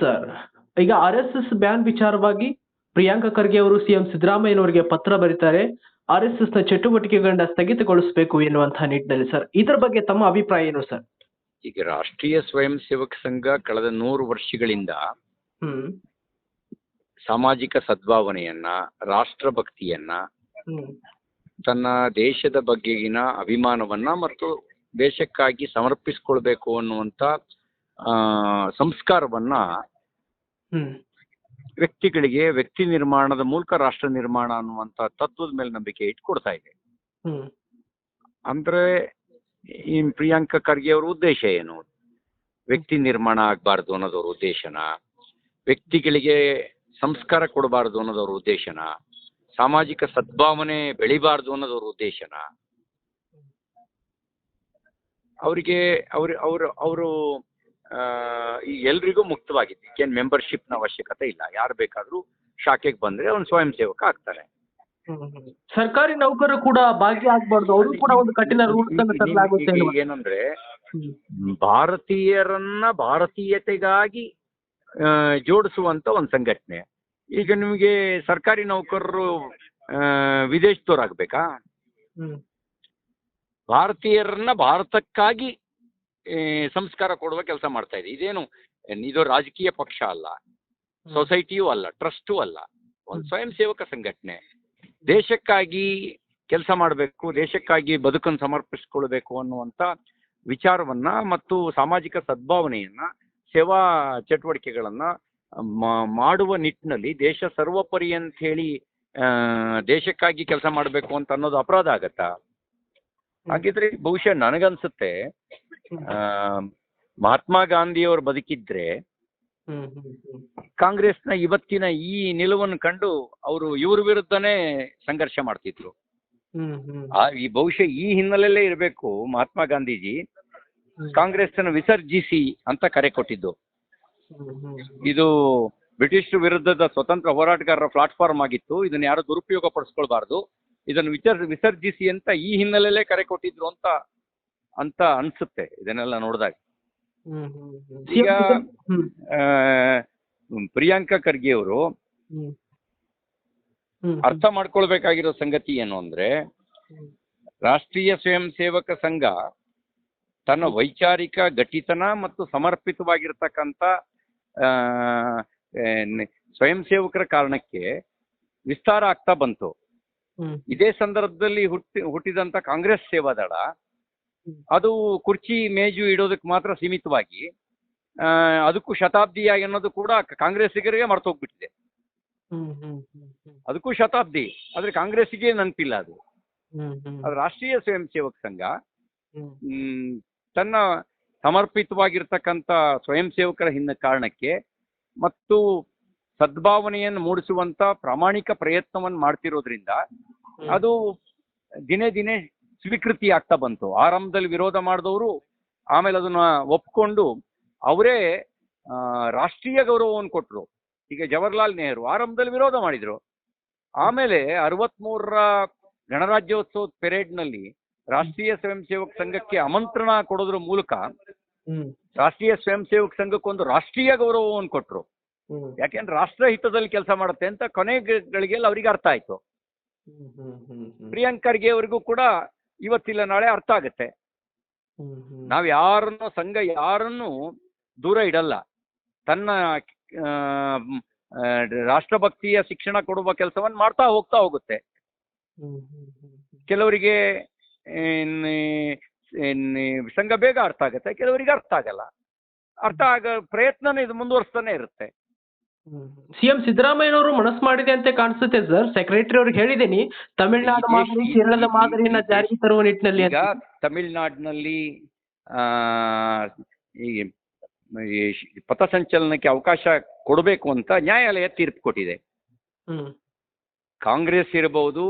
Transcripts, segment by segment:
Sir. ಈಗ R S S ban ವಿಚಾರವಾಗಿ ಪ್ರಿಯಾಂಕಾ ಖರ್ಗೆ ಅವರು ಸಿಎಂ ಸಿದ್ದರಾಮಯ್ಯನವರಿಗೆ ಪತ್ರ ಬರೀತಾರೆ. ಆರ್ ಎಸ್ ಎಸ್ನ ಚಟುವಟಿಕೆಗಳನ್ನ ಸ್ಥಗಿತಗೊಳಿಸಬೇಕು ಎನ್ನುವಂತಹ ನಿಟ್ಟಿನಲ್ಲಿ ಸರ್. ಇದರ ಬಗ್ಗೆ ತಮ್ಮ ಅಭಿಪ್ರಾಯ ಏನು ಸರ್? ಈಗ ರಾಷ್ಟ್ರೀಯ ಸ್ವಯಂ ಸೇವಕ ಸಂಘ ಕಳೆದ ನೂರು ವರ್ಷಗಳಿಂದ ಹ್ಮ್. ಸಾಮಾಜಿಕ ಸದ್ಭಾವನೆಯನ್ನ ರಾಷ್ಟ್ರಭಕ್ತಿಯನ್ನ ಹ್ಮ್. ತನ್ನ ದೇಶದ ಬಗೆಗಿನ ಅಭಿಮಾನವನ್ನ ಮತ್ತು ದೇಶಕ್ಕಾಗಿ ಸಮರ್ಪಿಸಿಕೊಳ್ಬೇಕು ಅನ್ನುವಂಥ ಸಂಸ್ಕಾರವನ್ನ ವ್ಯಕ್ತಿಗಳಿಗೆ ವ್ಯಕ್ತಿ ನಿರ್ಮಾಣದ ಮೂಲಕ ರಾಷ್ಟ್ರ ನಿರ್ಮಾಣ ಅನ್ನುವಂತ ತತ್ವದ ಮೇಲೆ ನಂಬಿಕೆ ಇಟ್ಕೊಡ್ತಾ ಇದೆ. ಅಂದ್ರೆ ಈ ಪ್ರಿಯಾಂಕಾ ಖರ್ಗೆ ಅವರ ಉದ್ದೇಶ ಏನು? ವ್ಯಕ್ತಿ ನಿರ್ಮಾಣ ಆಗಬಾರ್ದು ಅನ್ನೋದವ್ರ ಉದ್ದೇಶನ? ವ್ಯಕ್ತಿಗಳಿಗೆ ಸಂಸ್ಕಾರ ಕೊಡಬಾರ್ದು ಅನ್ನೋದವ್ರ ಉದ್ದೇಶನ? ಸಾಮಾಜಿಕ ಸದ್ಭಾವನೆ ಬೆಳಿಬಾರ್ದು ಅನ್ನೋದವ್ರ ಉದ್ದೇಶನ? ಅವರಿಗೆ ಅವ್ರ ಅವರು ಅವರು ಈ ಎಲ್ರಿಗೂ ಮುಕ್ತವಾಗಿದೆ ಏನ್ ಮೆಂಬರ್ಶಿಪ್ನ ಅವಶ್ಯಕತೆ ಇಲ್ಲ. ಯಾರು ಬೇಕಾದ್ರೂ ಶಾಖೆಗೆ ಬಂದ್ರೆ ಅವ್ನು ಸ್ವಯಂ ಸೇವಕ ಆಗ್ತಾರೆ. ಸರ್ಕಾರಿ ನೌಕರರು ಕೂಡ ಭಾಗಿಯಾಗಬಾರ್ದು ಅವರು ಕೂಡ ಒಂದು ಕಠಿಣ ರೂಲ್ ಏನಂದ್ರೆ ಭಾರತೀಯರನ್ನ ಭಾರತೀಯತೆಗಾಗಿ ಜೋಡಿಸುವಂತ ಒಂದು ಸಂಘಟನೆ. ಈಗ ನಿಮಗೆ ಸರ್ಕಾರಿ ನೌಕರರು ವಿದೇಶದವ್ರಾಗ್ಬೇಕಾ ಭಾರತೀಯರನ್ನ ಭಾರತಕ್ಕಾಗಿ ಸಂಸ್ಕಾರ ಕೊಡುವ ಕೆಲಸ ಮಾಡ್ತಾ ಇದೆ. ಇದೇನು ಇದು ರಾಜಕೀಯ ಪಕ್ಷ ಅಲ್ಲ. ಸೊಸೈಟಿಯೂ ಅಲ್ಲ ಟ್ರಸ್ಟು ಅಲ್ಲ. ಒಂದು ಸ್ವಯಂ ಸೇವಕ ಸಂಘಟನೆ. ದೇಶಕ್ಕಾಗಿ ಕೆಲಸ ಮಾಡಬೇಕು ದೇಶಕ್ಕಾಗಿ ಬದುಕನ್ನು ಸಮರ್ಪಿಸಿಕೊಳ್ಬೇಕು ಅನ್ನುವಂಥ ವಿಚಾರವನ್ನ ಮತ್ತು ಸಾಮಾಜಿಕ ಸದ್ಭಾವನೆಯನ್ನ ಸೇವಾ ಚಟುವಟಿಕೆಗಳನ್ನ ಮಾಡುವ ನಿಟ್ಟಿನಲ್ಲಿ ದೇಶ ಸರ್ವೋಪರಿ ಅಂತ ಹೇಳಿ ಆ, ದೇಶಕ್ಕಾಗಿ ಕೆಲಸ ಮಾಡಬೇಕು ಅಂತ ಅನ್ನೋದು ಅಪರಾಧ ಆಗತ್ತಾ? ಹಾಗಿದ್ರೆ ಬಹುಶಃ ನನಗನ್ಸುತ್ತೆ ಮಹಾತ್ಮ ಗಾಂಧಿಯವರು ಬದುಕಿದ್ರೆ ಕಾಂಗ್ರೆಸ್ ಕಾಂಗ್ರೆಸ್ನ ಇವತ್ತಿನ ಈ ನಿಲುವನ್ನು ಕಂಡು ಅವರು ಇವ್ರ ವಿರುದ್ಧನೇ ಸಂಘರ್ಷ ಮಾಡ್ತಿದ್ರು. ಈ ಬಹುಶಃ ಈ ಹಿನ್ನೆಲೆಯಲ್ಲೇ ಇರಬೇಕು ಮಹಾತ್ಮ ಗಾಂಧೀಜಿ. ಕಾಂಗ್ರೆಸ್ನ ವಿಸರ್ಜಿಸಿ ಅಂತ ಕರೆ ಕೊಟ್ಟಿದ್ದು. ಇದು ಬ್ರಿಟಿಷ್ ವಿರುದ್ಧದ ಸ್ವತಂತ್ರ ಹೋರಾಟಗಾರರ ಪ್ಲಾಟ್ಫಾರ್ಮ್ ಆಗಿತ್ತು. ಇದನ್ನ ಯಾರು ದುರುಪಯೋಗ ಪಡಿಸ್ಕೊಳ್ಬಾರ್ದು ಇದನ್ನು ವಿಚರ್ ವಿಸರ್ಜಿಸಿ ಅಂತ ಈ ಹಿನ್ನೆಲೆಯಲ್ಲೇ ಕರೆ ಕೊಟ್ಟಿದ್ರು ಅಂತ ಅಂತ ಅನ್ಸುತ್ತೆ ಇದನ್ನೆಲ್ಲ ನೋಡಿದಾಗ. ಈಗ ಆ, ಪ್ರಿಯಾಂಕಾ ಖರ್ಗೆ ಅವರು ಅರ್ಥ ಮಾಡ್ಕೊಳ್ಬೇಕಾಗಿರೋ ಸಂಗತಿ ಏನು ಅಂದ್ರೆ ರಾಷ್ಟ್ರೀಯ ಸ್ವಯಂ ಸೇವಕ ಸಂಘ ತನ್ನ ವೈಚಾರಿಕ ಘಟಿತನ ಮತ್ತು ಸಮರ್ಪಿತವಾಗಿರ್ತಕ್ಕಂಥ ಸ್ವಯಂ ಸೇವಕರ ಕಾರಣಕ್ಕೆ ವಿಸ್ತಾರ ಆಗ್ತಾ ಬಂತು. ಇದೇ ಸಂದರ್ಭದಲ್ಲಿ ಹುಟ್ಟಿ ಹುಟ್ಟಿದಂತ ಕಾಂಗ್ರೆಸ್ ಸೇವಾದಳ. ಅದು ಕುರ್ಚಿ ಮೇಜು ಇಡೋದಕ್ಕೆ ಮಾತ್ರ ಸೀಮಿತವಾಗಿ ಅದಕ್ಕೂ ಶತಾಬ್ದಿ ಅನ್ನೋದು ಕೂಡ ಕಾಂಗ್ರೆಸ್ಸಿಗರಿಗೆ ಮರ್ತೋಗ್ಬಿಟ್ಟಿದೆ. ಅದಕ್ಕೂ ಶತಾಬ್ದಿ ಆದ್ರೆ ಕಾಂಗ್ರೆಸ್ಸಿಗೆ ನೆನಪಿಲ್ಲ ಅದು. ರಾಷ್ಟ್ರೀಯ ಸ್ವಯಂ ಸೇವಕ ಸಂಘ ಹ್ಮ್. ತನ್ನ ಸಮರ್ಪಿತವಾಗಿರ್ತಕ್ಕಂಥ ಸ್ವಯಂ ಸೇವಕರ ಹಿಂದ ಕಾರಣಕ್ಕೆ ಮತ್ತು ಸದ್ಭಾವನೆಯನ್ನು ಮೂಡಿಸುವಂತ ಪ್ರಾಮಾಣಿಕ ಪ್ರಯತ್ನವನ್ನು ಮಾಡ್ತಿರೋದ್ರಿಂದ ಅದು ದಿನೇ ದಿನೇ ಸ್ವೀಕೃತಿ ಆಗ್ತಾ ಬಂತು. ಆರಂಭದಲ್ಲಿ ವಿರೋಧ ಮಾಡಿದವರು ಆಮೇಲೆ ಅದನ್ನ ಒಪ್ಕೊಂಡು ಅವರೇ ರಾಷ್ಟ್ರೀಯ ಗೌರವವನ್ನು ಕೊಟ್ಟರು ಈಗ ಜವಾಹರ್ಲಾಲ್ ನೆಹರು ಆರಂಭದಲ್ಲಿ ವಿರೋಧ ಮಾಡಿದ್ರು. ಆಮೇಲೆ ಅರವತ್ಮೂರರ ಗಣರಾಜ್ಯೋತ್ಸವದ ಪೆರೇಡ್ನಲ್ಲಿ ರಾಷ್ಟ್ರೀಯ ಸ್ವಯಂ ಸೇವಕ ಸಂಘಕ್ಕೆ ಆಮಂತ್ರಣ ಕೊಡೋದ್ರ ಮೂಲಕ ರಾಷ್ಟ್ರೀಯ ಸ್ವಯಂ ಸೇವಕ ಸಂಘಕ್ಕೊಂದು ರಾಷ್ಟ್ರೀಯ ಗೌರವವನ್ನು ಕೊಟ್ಟರು ಯಾಕೆಂದ್ರೆ ರಾಷ್ಟ್ರ ಹಿತದಲ್ಲಿ ಕೆಲಸ ಮಾಡುತ್ತೆ ಅಂತ ಕೊನೆಗಳಿಗೆಲ್ಲ ಅವರಿಗೆ ಅರ್ಥ ಆಯ್ತು. ಪ್ರಿಯಾಂಕರ್ಗೆ ಅವರಿಗೂ ಕೂಡ ಇವತ್ತಿಲ್ಲ ನಾಳೆ ಅರ್ಥ ಆಗುತ್ತೆ. ನಾವ್ ಯಾರನ್ನು ಸಂಘ ಯಾರನ್ನು ದೂರ ಇಡಲ್ಲ. ತನ್ನ ರಾಷ್ಟ್ರಭಕ್ತಿಯ ಶಿಕ್ಷಣ ಕೊಡುವ ಕೆಲಸವನ್ನು ಮಾಡ್ತಾ ಹೋಗ್ತಾ ಹೋಗುತ್ತೆ. ಕೆಲವರಿಗೆ ಸಂಘ ಬೇಗ ಅರ್ಥ ಆಗುತ್ತೆ ಕೆಲವರಿಗೆ ಅರ್ಥ ಆಗಲ್ಲ. ಅರ್ಥ ಆಗ ಪ್ರಯತ್ನನೇ ಇದು ಮುಂದುವರಿಸ್ತಾನೆ ಇರುತ್ತೆ. ಸಿಎಂ ಸಿದ್ದರಾಮಯ್ಯನವರು ಮನಸ್ಸು ಮಾಡಿದೆ ಅಂತ ಕಾಣಿಸುತ್ತೆ ಸರ್ ಸೆಕ್ರೆಟರಿ ಅವ್ರಿಗೆ ಹೇಳಿದ್ದೀನಿ. ತಮಿಳುನಾಡು ಮಾದರಿ ಕೇರಳದ ಮಾದರಿಯನ್ನ ಜಾರಿಗೆ ತರುವ ನಿಟ್ಟಿನಲ್ಲಿ ಈಗ ಅಂತ. ತಮಿಳುನಾಡಿನಲ್ಲಿ ಆ, ಈ ಪಥಸಂಚಲನಕ್ಕೆ ಅವಕಾಶ ಕೊಡಬೇಕು ಅಂತ ನ್ಯಾಯಾಲಯ ತೀರ್ಪು ಕೊಟ್ಟಿದೆ. ಹ್ಮ್. ಕಾಂಗ್ರೆಸ್ ಇರಬಹುದು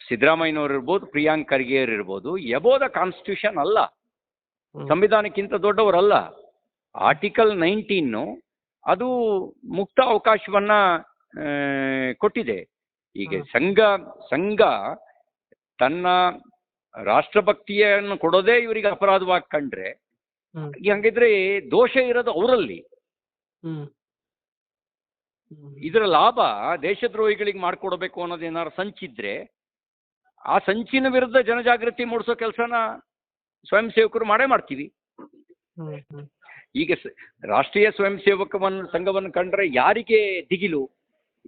ಸಿದ್ದರಾಮಯ್ಯನವರು ಇರ್ಬೋದು ಪ್ರಿಯಾಂಕ್ ಖರ್ಗೆ ಅವ್ರು ಇರ್ಬೋದು ಎಬೋದ ಕಾನ್ಸ್ಟಿಟ್ಯೂಷನ್ ಅಲ್ಲ. ಹ್ಮ್. ಸಂವಿಧಾನಕ್ಕಿಂತ ದೊಡ್ಡವರಲ್ಲ. ಆರ್ಟಿಕಲ್ ನೈನ್ಟೀನು ಅದು ಮುಕ್ತ ಅವಕಾಶವನ್ನ ಕೊಟ್ಟಿದೆ. ಈಗ ಸಂಘ ಸಂಘ ತನ್ನ ರಾಷ್ಟ್ರಭಕ್ತಿಯನ್ನು ಕೊಡೋದೇ ಇವರಿಗೆ ಅಪರಾಧವಾಗಿ ಕಂಡ್ರೆ ಹಂಗಿದ್ರೆ ದೋಷ ಇರೋದು ಅವರಲ್ಲಿ. ಇದರ ಲಾಭ ದೇಶದ್ರೋಹಿಗಳಿಗೆ ಮಾಡಿಕೊಡ್ಬೇಕು ಅನ್ನೋದೇನಾದ್ರು ಸಂಚಿದ್ರೆ ಆ ಸಂಚಿನ ವಿರುದ್ಧ ಜನಜಾಗೃತಿ ಮೂಡಿಸೋ ಕೆಲಸನ ಸ್ವಯಂ ಸೇವಕರು ಮಾಡೇ ಮಾಡ್ತೀವಿ. ಈಗ ಸ- ರಾಷ್ಟ್ರೀಯ ಸ್ವಯಂ ಸೇವಕವನ್ನು ಸಂಘವನ್ನು ಕಂಡ್ರೆ ಯಾರಿಗೆ ದಿಗಿಲು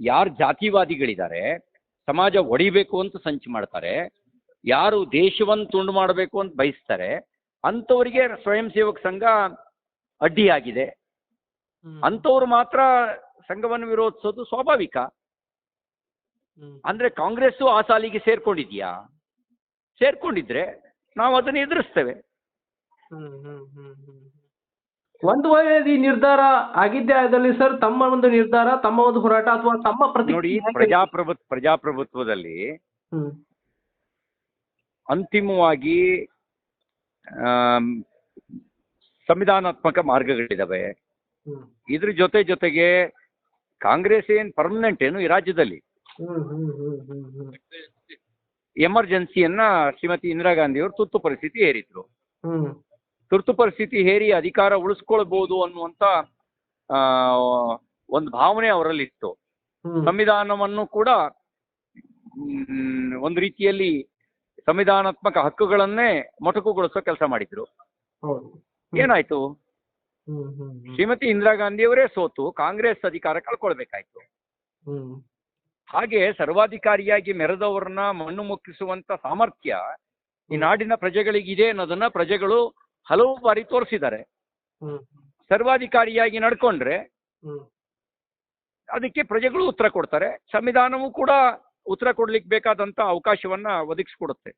ಯಾರು ಜಾತಿವಾದಿಗಳಿದ್ದಾರೆ ಸಮಾಜ ಒಡಿಬೇಕು ಅಂತ ಸಂಚು ಮಾಡ್ತಾರೆ ಯಾರು ದೇಶವನ್ನು ತುಂಡು ಮಾಡಬೇಕು ಅಂತ ಬಯಸ್ತಾರೆ ಅಂಥವರಿಗೆ ಸ್ವಯಂ ಸೇವಕ ಸಂಘ ಅಡ್ಡಿಯಾಗಿದೆ. ಅಂತವರು ಅಂಥವ್ರು ಮಾತ್ರ ಸಂಘವನ್ನು ವಿರೋಧಿಸೋದು ಸ್ವಾಭಾವಿಕ. ಅಂದ್ರೆ ಕಾಂಗ್ರೆಸ್ಸು ಆ ಸಾಲಿಗೆ ಸೇರ್ಕೊಂಡಿದ್ಯಾ? ಸೇರ್ಕೊಂಡಿದ್ರೆ ನಾವು ಅದನ್ನು ಎದುರಿಸ್ತೇವೆ. ಒಂದು ವೇಳೆ ಈ ನಿರ್ಧಾರ ಆಗಿದ್ದೇ ಆದಲ್ಲಿ ಸರ್ ತಮ್ಮ ಒಂದು ನಿರ್ಧಾರ ತಮ್ಮ ಒಂದು ಹೋರಾಟ ಅಥವಾ ತಮ್ಮ ನೋಡಿ ಪ್ರತಿಕ್ರಿಯೆ ಹೇಗೆ? ಪ್ರಜಾಪ್ರಭು ಪ್ರಜಾಪ್ರಭುತ್ವದಲ್ಲಿ ಅಂತಿಮವಾಗಿ ಸಂವಿಧಾನಾತ್ಮಕ ಮಾರ್ಗಗಳಿದಾವೆ. ಇದ್ರ ಜೊತೆ ಜೊತೆಗೆ ಕಾಂಗ್ರೆಸ್ ಏನ್ ಪರ್ಮನೆಂಟ್ ಏನು ಈ ರಾಜ್ಯದಲ್ಲಿ? ಎಮರ್ಜೆನ್ಸಿಯನ್ನ ಶ್ರೀಮತಿ ಇಂದಿರಾ ಗಾಂಧಿ ಅವರು ತುರ್ತು ಪರಿಸ್ಥಿತಿ ಹೇರಿದ್ರು ತುರ್ತು ಪರಿಸ್ಥಿತಿ ಹೇರಿ ಅಧಿಕಾರ ಉಳಿಸ್ಕೊಳ್ಬಹುದು ಅನ್ನುವಂಥ ಆ, ಒಂದು ಭಾವನೆ ಅವರಲ್ಲಿತ್ತು. ಸಂವಿಧಾನವನ್ನು ಕೂಡ ಒಂದು ರೀತಿಯಲ್ಲಿ ಸಂವಿಧಾನಾತ್ಮಕ ಹಕ್ಕುಗಳನ್ನೇ ಮೊಟಕುಗೊಳಿಸೋ ಕೆಲಸ ಮಾಡಿದ್ರು. ಏನಾಯ್ತು? ಶ್ರೀಮತಿ ಇಂದಿರಾ ಗಾಂಧಿಯವರೇ ಸೋತು ಕಾಂಗ್ರೆಸ್ ಅಧಿಕಾರ ಕಳ್ಕೊಳ್ಬೇಕಾಯ್ತು. ಹಾಗೆ ಸರ್ವಾಧಿಕಾರಿಯಾಗಿ ಮೆರೆದವರನ್ನ ಮಣ್ಣು ಮುಕ್ಕಿಸುವಂತ ಸಾಮರ್ಥ್ಯ ಈ ನಾಡಿನ ಪ್ರಜೆಗಳಿಗಿದೆ ಅನ್ನೋದನ್ನ ಪ್ರಜೆಗಳು ಹಲವು ಬಾರಿ ತೋರಿಸಿದ್ದಾರೆ. ಸರ್ವಾಧಿಕಾರಿಯಾಗಿ ನಡ್ಕೊಂಡ್ರೆ ಅದಕ್ಕೆ ಪ್ರಜೆಗಳು ಉತ್ತರ ಕೊಡ್ತಾರೆ. ಸಂವಿಧಾನವೂ ಕೂಡ ಉತ್ತರ ಕೊಡ್ಲಿಕ್ಕೆ ಬೇಕಾದಂತ ಅವಕಾಶವನ್ನ ಒದಗಿಸ್ಕೊಡುತ್ತೆ.